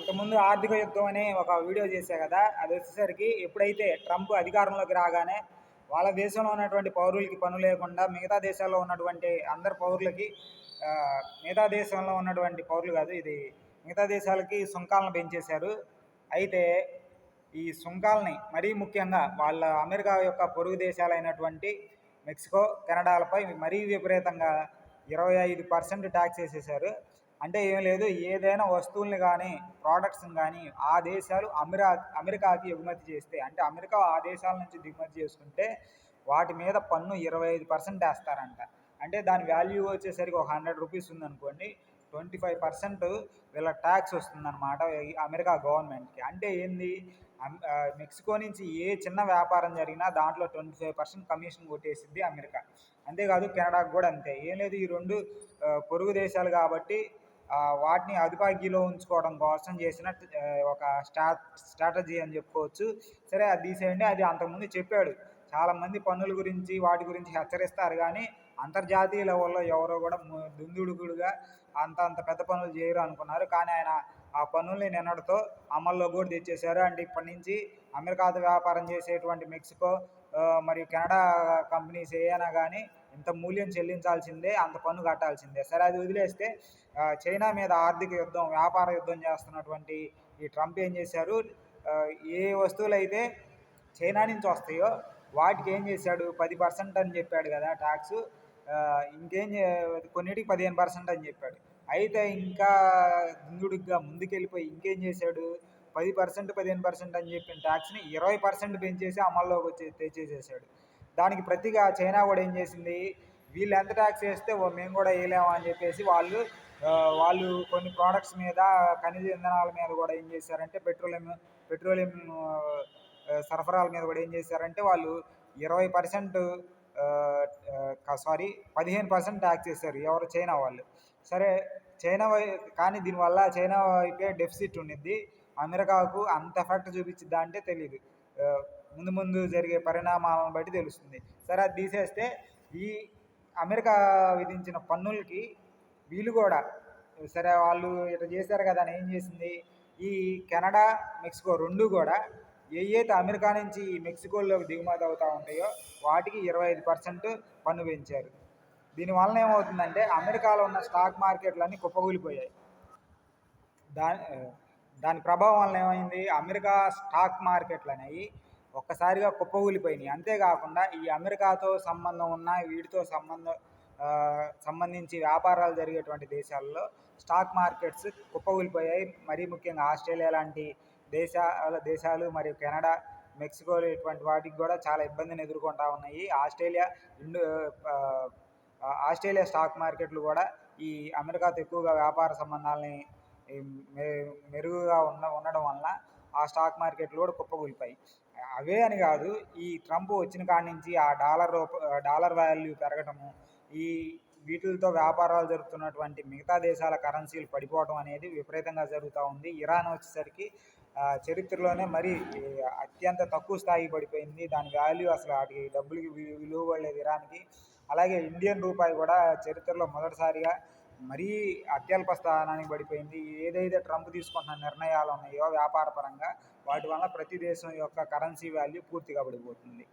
అంతకుముందు ఆర్థిక యుద్ధం అనే ఒక వీడియో చేశా కదా అది వచ్చేసరికి ఎప్పుడైతే ట్రంప్ అధికారంలోకి రాగానే వాళ్ళ దేశంలో ఉన్నటువంటి పౌరులకి పను లేకుండా మిగతా దేశాల్లో ఉన్నటువంటి అందరు పౌరులకి మిగతా దేశంలో ఉన్నటువంటి పౌరులు కాదు ఇది మిగతా దేశాలకి సుంకాలను పెంచేశారు. అయితే ఈ సుంకాలని మరీ ముఖ్యంగా వాళ్ళ అమెరికా యొక్క పొరుగు దేశాలైనటువంటి మెక్సికో కెనడాలపై మరీ విపరీతంగా ఇరవై ఐదు పర్సెంట్ ట్యాక్స్ వేసేసారు అంటే ఏం లేదు ఏదైనా వస్తువుల్ని కానీ ప్రోడక్ట్స్ని కానీ ఆ దేశాలు అమెరా అమెరికాకి ఎగుమతి చేస్తే అంటే అమెరికా ఆ దేశాల నుంచి దిగుమతి చేసుకుంటే వాటి మీద పన్ను ఇరవై ఐదు పర్సెంట్ వేస్తారంట. అంటే దాని వాల్యూ వచ్చేసరికి ఒక హండ్రెడ్ రూపీస్ ఉందనుకోండి ట్వంటీ ఫైవ్ పర్సెంట్ వీళ్ళ ట్యాక్స్ వస్తుందన్నమాట అమెరికా గవర్నమెంట్కి. అంటే ఏంది? మెక్సికో నుంచి ఏ చిన్న వ్యాపారం జరిగినా దాంట్లో ట్వంటీ ఫైవ్ పర్సెంట్ కమిషన్ కొట్టేసింది అమెరికా. అంతేకాదు కెనడాకు కూడా అంతే. ఏం లేదు ఈ రెండు పొరుగు దేశాలు కాబట్టి వాటిని అదుపాగిలో ఉంచుకోవడం కోసం చేసిన ఒక స్ట్రా స్ట్రాటజీ అని చెప్పుకోవచ్చు. సరే అది తీసేయండి. అది అంతకుముందు చెప్పాడు. చాలామంది పన్నుల గురించి వాటి గురించి హెచ్చరిస్తారు కానీ అంతర్జాతీయ లెవెల్లో ఎవరో కూడా దుందుడుగుడుగా దుందుడుకుడుగా అంత అంత పెద్ద పనులు చేయరు అనుకున్నారు. కానీ ఆయన ఆ పన్నుల్ని నిన్నటితో అమల్లో కూడా తెచ్చేశారు. అంటే ఇప్పటి నుంచి అమెరికాతో వ్యాపారం చేసేటువంటి మెక్సికో మరియు కెనడా కంపెనీస్ ఏమైనా కానీ ఇంత మూల్యం చెల్లించాల్సిందే అంత పన్ను కట్టాల్సిందే. సరే అది వదిలేస్తే చైనా మీద ఆర్థిక యుద్ధం వ్యాపార యుద్ధం చేస్తున్నటువంటి ఈ ట్రంప్ ఏం చేశారు? ఏ వస్తువులు అయితే చైనా నుంచి వస్తాయో వాటికి ఏం చేశాడు? పది పర్సెంట్ అని చెప్పాడు కదా ట్యాక్స్. ఇంకేం కొన్నిటికి పదిహేను పర్సెంట్ అని చెప్పాడు. అయితే ఇంకా దుందుడుగ్గా ముందుకెళ్ళిపోయి ఇంకేం చేశాడు? పది పర్సెంట్ పదిహేను పర్సెంట్ అని చెప్పిన ట్యాక్స్ని ఇరవై పర్సెంట్ పెంచేసి అమల్లోకి వచ్చి తెచ్చేసేసాడు. దానికి ప్రతిగా చైనా కూడా ఏం చేసింది? వీళ్ళు ఎంత ట్యాక్స్ వేస్తే మేము కూడా వేయలేము అని చెప్పేసి వాళ్ళు వాళ్ళు కొన్ని ప్రోడక్ట్స్ మీద ఖనిజ ఇంధనాల మీద కూడా ఏం చేశారంటే పెట్రోలియం పెట్రోలియం సరఫరాల మీద కూడా ఏం చేశారంటే వాళ్ళు ఇరవై పర్సెంట్ సారీ పదిహేను పర్సెంట్ ట్యాక్స్ చేశారు ఎవరు? చైనా వాళ్ళు. సరే చైనా కానీ దీనివల్ల చైనా వైపే డెఫిసిట్ ఉండిద్ది. అమెరికాకు అంత ఎఫెక్ట్ చూపించిద్దా అంటే తెలియదు ముందు ముందు జరిగే పరిణామాలను బట్టి తెలుస్తుంది. సరే అది తీసేస్తే ఈ అమెరికా విధించిన పన్నులకి వీళ్ళు కూడా. సరే వాళ్ళు ఇట్లా చేశారు కదా అని ఏం చేసింది? ఈ కెనడా మెక్సికో రెండు కూడా ఏ అయితే అమెరికా నుంచి ఈ మెక్సికోలోకి దిగుమతి అవుతూ ఉంటాయో వాటికి ఇరవై ఐదు పర్సెంట్ పన్ను పెంచారు. దీనివలన ఏమవుతుందంటే అమెరికాలో ఉన్న స్టాక్ మార్కెట్లన్నీ కుప్పకూలిపోయాయి. దాని దాని ప్రభావం వల్ల ఏమైంది? అమెరికా స్టాక్ మార్కెట్లు అనేవి ఒక్కసారిగా కుప్పగూలిపోయినాయి అంతేకాకుండా ఈ అమెరికాతో సంబంధం ఉన్న వీటితో సంబంధం సంబంధించి వ్యాపారాలు జరిగేటువంటి దేశాల్లో స్టాక్ మార్కెట్స్ కుప్పగూలిపోయాయి మరీ ముఖ్యంగా ఆస్ట్రేలియా లాంటి దేశాల దేశాలు మరియు కెనడా మెక్సికో ఇటువంటి వాటికి కూడా చాలా ఇబ్బందిని ఎదుర్కొంటా ఉన్నాయి. ఆస్ట్రేలియా ఇండు ఆస్ట్రేలియా స్టాక్ మార్కెట్లు కూడా ఈ అమెరికాతో ఎక్కువగా వ్యాపార సంబంధాలని మె- మెరుగుగా ఉన్న ఉండడం వలన ఆ స్టాక్ మార్కెట్లు కూడా కుప్పకూలిపోయి అవే అని కాదు ఈ ట్రంప్ వచ్చిన కాడి నుంచి ఆ డాలర్ రూప- డాలర్ వాల్యూ పెరగటము ఈ వీటితో వ్యాపారాలు జరుపుతున్నటువంటి మిగతా దేశాల కరెన్సీలు పడిపోవడం అనేది విపరీతంగా జరుగుతూ ఉంది. ఇరాన్ వచ్చేసరికి చరిత్రలోనే మరి అత్యంత తక్కువ స్థాయి పడిపోయింది. దాని వాల్యూ అసలు వాటికి డబ్బులకి విలువ లేదు ఇరాన్కి. అలాగే ఇండియన్ రూపాయి కూడా చరిత్రలో మొదటిసారిగా మరీ అత్యల్ప స్థానానికి పడిపోయింది. ఏదైతే ట్రంప్ తీసుకుంటున్న నిర్ణయాలు ఉన్నాయో వ్యాపార పరంగా వాటి వల్ల ప్రతి దేశం యొక్క కరెన్సీ వాల్యూ పూర్తిగా పడిపోతుంది.